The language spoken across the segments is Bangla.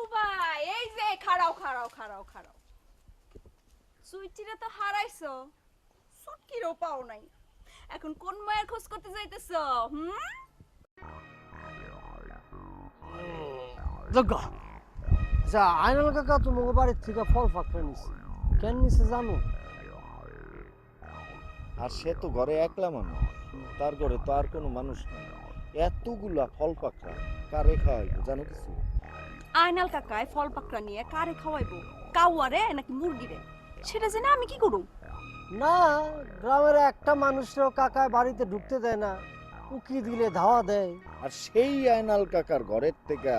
হাবু ভাই এই যে খাড়াও খাড়াও খাড়াও খাড়াও। সুইটিরা তো হারাইছো। সুটকিরও পাও নাই। এখন কোন মায়ের খোঁজ করতে যাইতেছো হুম? আচ্ছা আইনাল কাকা তোমাকে বাড়ির থেকে ফল নিছে। কেন নিছে জানো? আর সে তো ঘরে একলা মানুষ। তার ঘরে তো আর কোনো মানুষ নেই। এতগুলা ফল পাকড়া কারে খাওয়াইবো জানো কিছু? আয়নাল কাকায় ফল পাকড়া নিয়ে কারে খাওয়াইবো? কাউয়ারে নাকি মুরগিরে? সেটা জেনে আমি কি করুম? না গ্রামের একটা মানুষরাও কাকায় বাড়িতে ঢুকতে দেয় না। উকি দিলে ধাওয়া দেয়। আর সেই আয়নাল কাকার ঘরের থেকে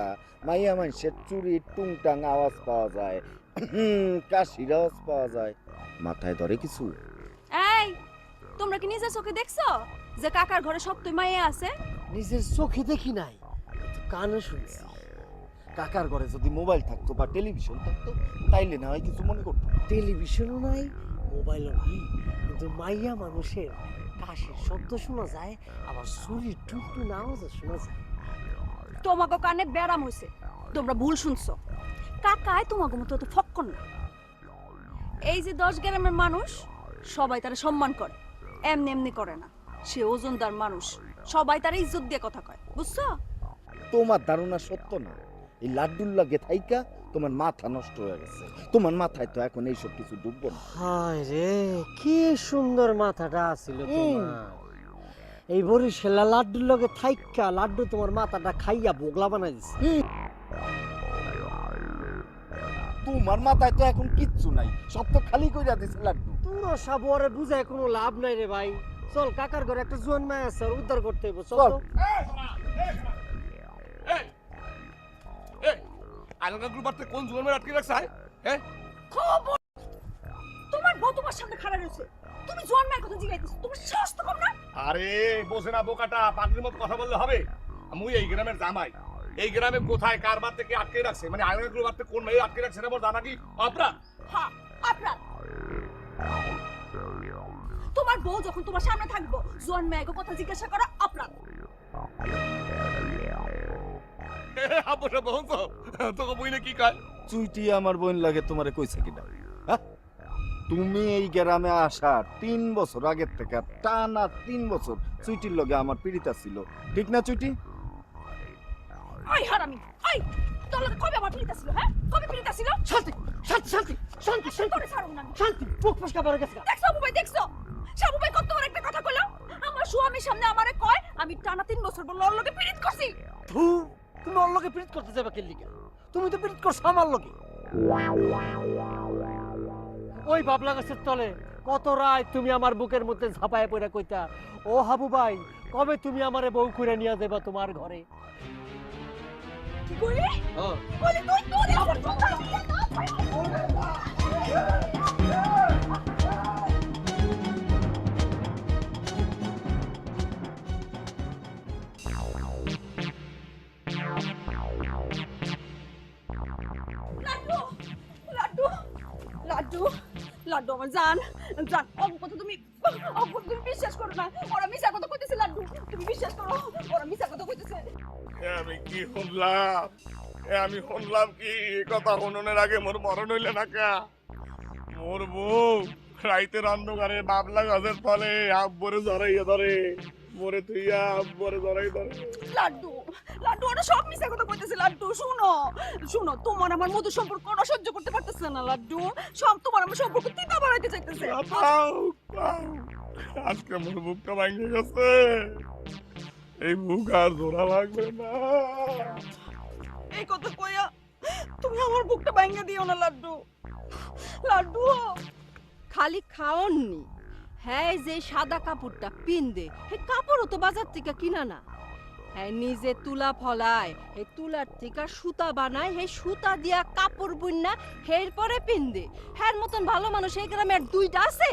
মাইয়া মানুষের চুরি টুংটাং আওয়াজ পাওয়া যায়। কাশির আওয়াজ পাওয়া যায়। মাথায় ধরে কিছু? এই তোমরা কি নিজের চোখে দেখছ যে কাকার ঘরে সপ্তই মায়ে আছে? নিজের চোখে দেখি নাই কানে শুনছি। কাকার ঘরে যদি মোবাইল থাকতো বা টেলিভিশন থাকতো তাইলে না হয় কিছু মনে করতো টেলিভিশনও নাই মোবাইলও নাই। কিন্তু মাইয়া মানুষের কাশির শব্দ শোনা যায় আবার শরীর টুকটু আওয়াজও শোনা যায়। তোমাকে কানে ব্যারাম হইছে। তোমরা ভুল শুনছো। কাকায় তোমাকে মতো তো ফক্কর না। এই যে দশ গ্রামের মানুষ সবাই তারা সম্মান করে। এমনি এমনি করে না। সে ওজনদার মানুষ। সবাই তারা ইজ্জত দিয়ে কথা কয়। বুঝছ? তোমার ধারণা সত্য না। এই লাড্ডুর লাগে থাইকা তোমার মাথা নষ্ট হয়ে গেছে। তোমার মাথায় তো এখন এইসব কিছু ডুববো না। হায় রে কি সুন্দর মাথাটা ছিল হুম। তোমার। এই বরিশালা লাড্ডুর লগে থাইকা লাড্ডু তোমার মাথাটা খাইয়া বোগলা বানাই দিছে। তোমার মাথায় তো এখন কিচ্ছু নাই সব তো খালি কইরা দিছে লাড্ডু। তোর সাবরে বুঝায় কোনো লাভ নাই রে ভাই। চল কাকার ঘরে একটা জোয়ান মায় আছে উদ্ধার করতে হইব চল। আলগা গ্রুপ আর কোন মেয়ে আটকে রাখছে? হ্যাঁ? খবর! তোমার বউ তোমার সামনে খাড়া রয়েছে। তুমি জোয়ান মায়ের কথা জিগাইতেছো। তোমার সাহস তো কম না? আরে বোঝে না বোকাটা পাগলির মতো কথা বললে হবে। মুই এই গ্রামের জামাই। এই গ্রামে কোথায় কার বাদ থেকে আটকে রাখছে? মানে আলগা গ্রুপ আর কোন মেয়ে আটকে রাখছে না বল জানা কি? আপনার হ্যাঁ আপনার তোমার বউ যখন তোমার সামনে থাকব জোয়ান মায়ের কথা জিজ্ঞাসা করা আপসা বহু তো। তোকে বইলে কি কয়? চুইটি আমার বোন লাগে তোমারে কইছে কিনা? হ্যাঁ? তুমি এই গ্রামে আসার তিন বছর আগের থেকে টানা তিন বছর চুইটির লগে আমার পীড়িতা ছিল। ঠিক না চুইটি? ওই হারামি ওই তোর লগে কবে আমার পিড়িতা ছিল হ্যাঁ? কবে পিড়িতা ছিল? শান্তি শান্তি শান্তি শান্তি শান্তি করে ছাড়ুন না আমি। শান্তি বুক ফসকা পড়ে গেছে দেখছ আবু ভাই দেখছ? সাবু ভাই কত বড় একটা কথা কইলো? আমার স্বামীর সামনে আমারে কয় আমি টানা তিন বছর বল ওর লগে পিড়িত করছি। ধু তুমি ওর লগে প্রীত করতে যাবে কে লিগা? তুমি তো প্রীত করছ আমার লোকে ওই বাবলা গাছের তলে কত রায় তুমি আমার বুকের মধ্যে ঝাপায় পড়ে কইতা। ও হাবু ভাই কবে তুমি আমারে বউ করে নিয়ে যাবা তোমার ঘরে? কি কইলি? হ্যাঁ। বলি তুই তুই আমার কথা লাড্ডু লাড্ডু আমার জান জান কথা তুমি অঙ্ক তুমি বিশ্বাস করো না। ওরা মিশা কথা কইতেছে লাড্ডু, তুমি বিশ্বাস করো, ওরা মিশা কথা কইতেছে। আমি কি শুনলাম? আমি শুনলাম কি? কথা শুননের আগে মোর মরণ হইলে না কা? মোর বউ রাইতের অন্ধকারে বাবলা গাছের ফলে আব্বরে জড়াইয়া ধরে। মোরে তুইয়া আব্বরে জড়াই ধরে লাড্ডু লাড্ডু ওরা সব মিশা কথা কইতেছে লাড্ডু শুনো শুনো তোমার আমার মধু সম্পর্ক ওরা সহ্য করতে পারতেছে না লাড্ডু। সব তোমার আমার সম্পর্ক তিতা বাড়াইতে চাইতেছে। আজকে মোর বুকটা ভাঙে গেছে। এই বুক আর জোড়া লাগবে না। এই কথা কইয়া তুমি আমার বুকটা ভাঙিয়ে দিও না লাড্ডু। লাড্ডু খালি খাওননি হ্যাঁ যে সাদা কাপড়টা, পিন্দে হে কাপড়ও তো বাজার থেকে কিনা না। হ্যাঁ নিজে তুলা ফলায় হে তুলার থেকে সুতা বানায় হে সুতা দিয়া কাপড় বুননা হের পরে পিন্দে। হ্যার মতন ভালো মানুষ এই গ্রামে আর দুইটা আছে?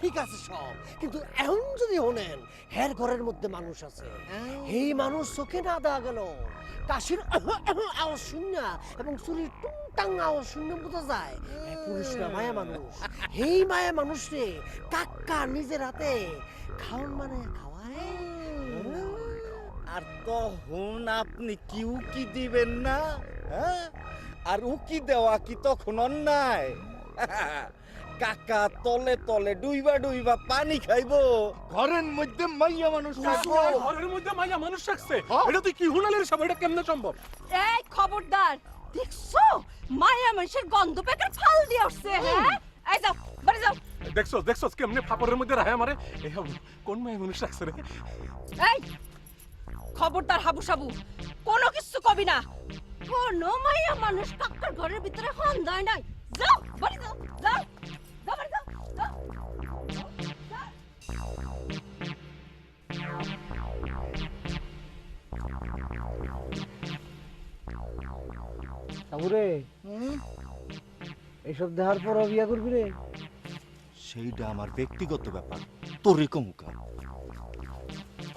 ঠিক আছে সব। কিন্তু এখন যদি হনেন হের ঘরের মধ্যে মানুষ আছে। এই মানুষ চোখে না দেওয়া গেল। কাশির আওয়াজ শূন্য এবং চুরির টুংটাং আওয়াজ শূন্য বোঝা যায় পুরুষ না মায়া মানুষ। এই মায়া মানুষ রে কাক্কা নিজের হাতে খাওন মানে খাওয়ায়। আর তখন আপনি কি উকি দিবেন না? হ্যাঁ? আর উকি দেওয়া কি তখন অন্যায়? কাকা তলে তলে ডুইবা ডুইবা পানি খাইবো। ঘরের মধ্যে মাইয়া মানুষ থাকব ঘরের মধ্যে মাইয়া মানুষ রাখছে? এটা তুই কি হুনালের সব এটা কেমনে সম্ভব? এই খবরদার দেখছ? মায়া মানুষের গন্ধ পেকের ফাল দিয়ে উঠছে হ্যাঁ? এই যাও বাড়ি যাও। দেখছ দেখছ কেমনে ফাপড়ের মধ্যে রাহে আমারে? হাবু, কোন মাইয়া মানুষ রাখছে রে? এই খবরদার হাবু সাবু কোনো কিছু কবি না। কোনো মাইয়া মানুষ কাকার ঘরের ভিতরে হন দেয় নাই। যাও বাড়ি সাবুরে এইসব দেখার পর বিয়া করবি রে? সেইটা আমার ব্যক্তিগত ব্যাপার। তোরে কমুকা